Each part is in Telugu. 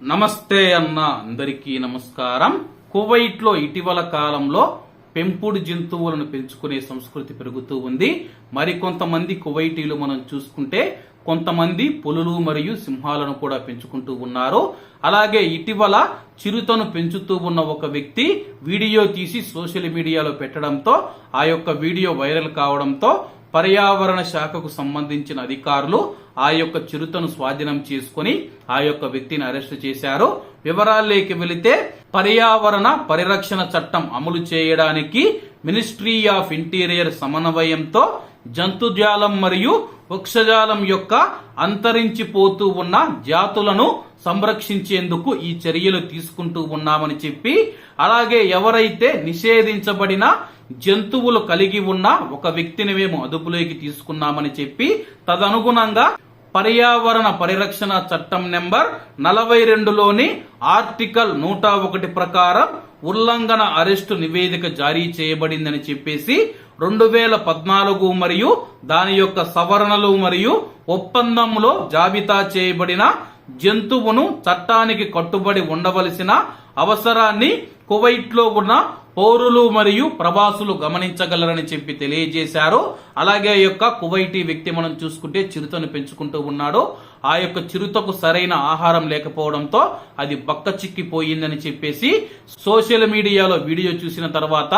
నమస్తే అన్న అందరికీ నమస్కారం. కువైట్లో ఇటీవల కాలంలో పెంపుడు జంతువులను పెంచుకునే సంస్కృతి పెరుగుతూ ఉంది. మరికొంతమంది కువైటీలు మనం చూసుకుంటే కొంతమంది పులులు మరియు సింహాలను కూడా పెంచుకుంటూ ఉన్నారు. అలాగే ఇటీవల చిరుతను పెంచుతూ ఉన్న ఒక వ్యక్తి వీడియో తీసి సోషల్ మీడియాలో పెట్టడంతో ఆ యొక్క వీడియో వైరల్ కావడంతో పర్యావరణ శాఖకు సంబంధించిన అధికారులు ఆ యొక్క చిరుతను స్వాధీనం చేసుకుని ఆ యొక్క వ్యక్తిని అరెస్ట్ చేశారు. వివరాల్లోకి వెళితే పర్యావరణ పరిరక్షణ చట్టం అమలు చేయడానికి మినిస్ట్రీ ఆఫ్ ఇంటీరియర్ సమన్వయంతో జంతుజాలం మరియు వృక్షజాలం యొక్క అంతరించిపోతూ ఉన్న జాతులను సంరక్షించేందుకు ఈ చర్యలు తీసుకుంటూ ఉన్నామని చెప్పి అలాగే ఎవరైతే నిషేధించబడిన జంతువులు కలిగి ఉన్న ఒక వ్యక్తిని మేము అదుపులోకి తీసుకున్నామని చెప్పి తదనుగుణంగా పర్యావరణ పరిరక్షణ చట్టం నెంబర్ నలభై రెండులోని ఆర్టికల్ నూట ఒకటి ప్రకారం ఉల్లంఘన అరెస్టు నివేదిక జారీ చేయబడిందని చెప్పేసి రెండు వేల పద్నాలుగు మరియు దాని యొక్క సవరణలు మరియు ఒప్పందంలో జాబితా చేయబడిన జంతువును చట్టానికి కట్టుబడి ఉండవలసిన అవసరాన్ని కువైట్లో ఉన్న పౌరులు మరియు ప్రవాసులు గమనించగలరని చెప్పి తెలియజేశారు. అలాగే ఆ యొక్క కువైటీ వ్యక్తి మనం చూసుకుంటే చిరుతను పెంచుకుంటూ ఉన్నాడు. ఆ యొక్క చిరుతకు సరైన ఆహారం లేకపోవడంతో అది బక్క చిక్కిపోయిందని చెప్పేసి సోషల్ మీడియాలో వీడియో చూసిన తర్వాత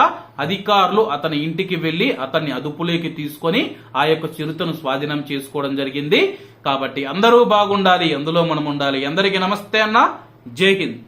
అధికారులు అతని ఇంటికి వెళ్ళి అతన్ని అదుపులోకి తీసుకొని ఆ యొక్క చిరుతను స్వాధీనం చేసుకోవడం జరిగింది. కాబట్టి అందరూ బాగుండాలి అందులో మనం ఉండాలి. అందరికీ నమస్తే అన్న. జై హింద్.